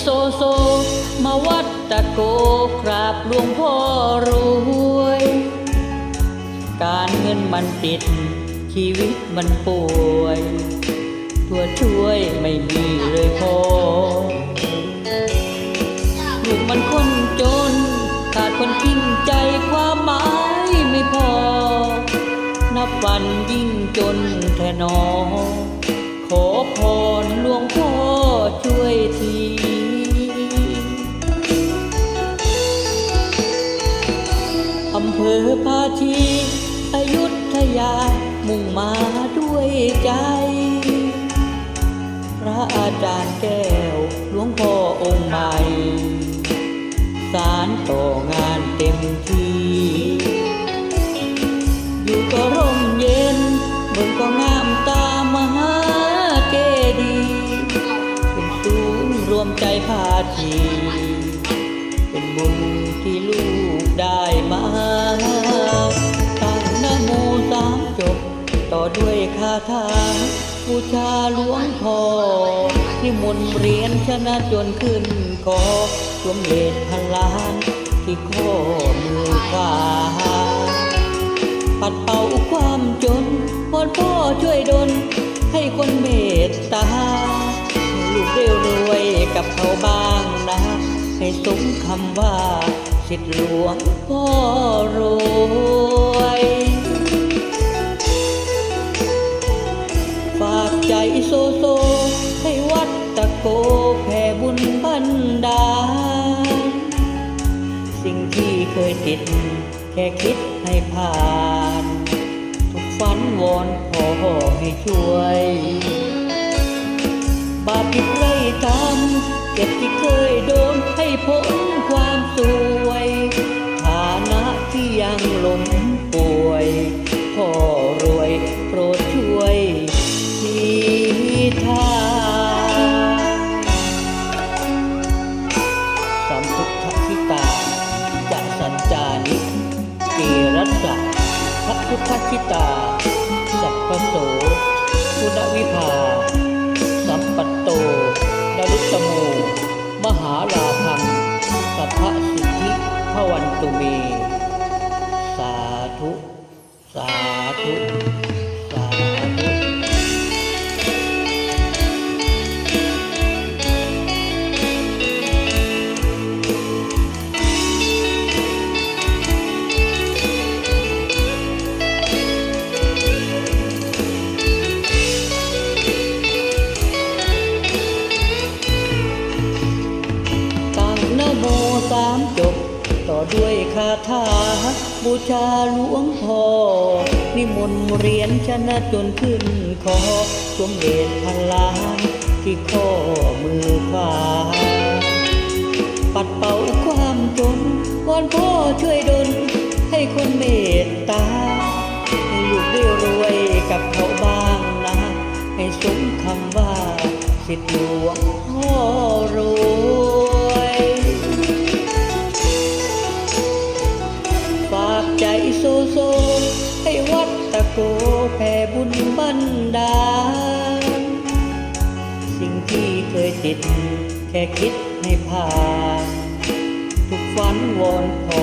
โซโซ มาวัดตะโกกราบหลวงพ่อรวย การเงินมันติด ชีวิตมันป่วย ตัวช่วยไม่มีเลยพอลูกมันคนจน ขาดคนจริงใจความหมายไม่พอ นับวันยิ่งจนแท่นอขอพรหลวงพ่อช่วยที ภอภาชีอยุธยามุ่งมาด้วยใจ พระอาจารย์แก้วหลวงพ่อองค์ใหม่ สารต่องานเต็มที่ อยู่ก็ร่มเย็นบนก็งามตามหาเจดีเป็นศูนย์รวมใจพาทีเป็นบุญ ด้วยคาถาบูชาหลวงพ่อนิมนเรียนชนะจนขึ้นคอสวมเหตุพันล้านที่ข้อมือขวาปัดเป่าความจนวอนพ่อช่วยดลให้คนเมตตาลูกเร็วรวยกับเขาบ้างนะ ให้สมคำว่าสิทธิหลวงพ่อรวย โซโซ ให้วัดตะโกแผ่บุญบันดาลสิ่งที่เคยติด แค่คิดให้ผ่าน ทุกฝันวอนขอให้ช่วย บาปที่เคยทำเจ็บที่เคยโดนให้พ้นความสวย ฐานะที่ยังหลง คิตา สัพพโสคุณวิภา สัมปัตโตดารุตโม มหาลาพังสัพพสิทธิพวันตุเม สาธุ สาธุ ด้วยคาถาบูชาหลวงพ่อนิมนต์เรียนชนะจนขึ้นคอสมเด็จพันล้านที่ข้อมือขวาปัดเป่าความจนวอนพ่อช่วยดลให้คนเมตตาให้ลูกได้รวยกับเขาบ้างนะ ให้สมคำว่าสิทธิหลวง ดาลสิ่งที่เคยติด แค่คิดให้ผ่าน ทุกฝันวอนขอ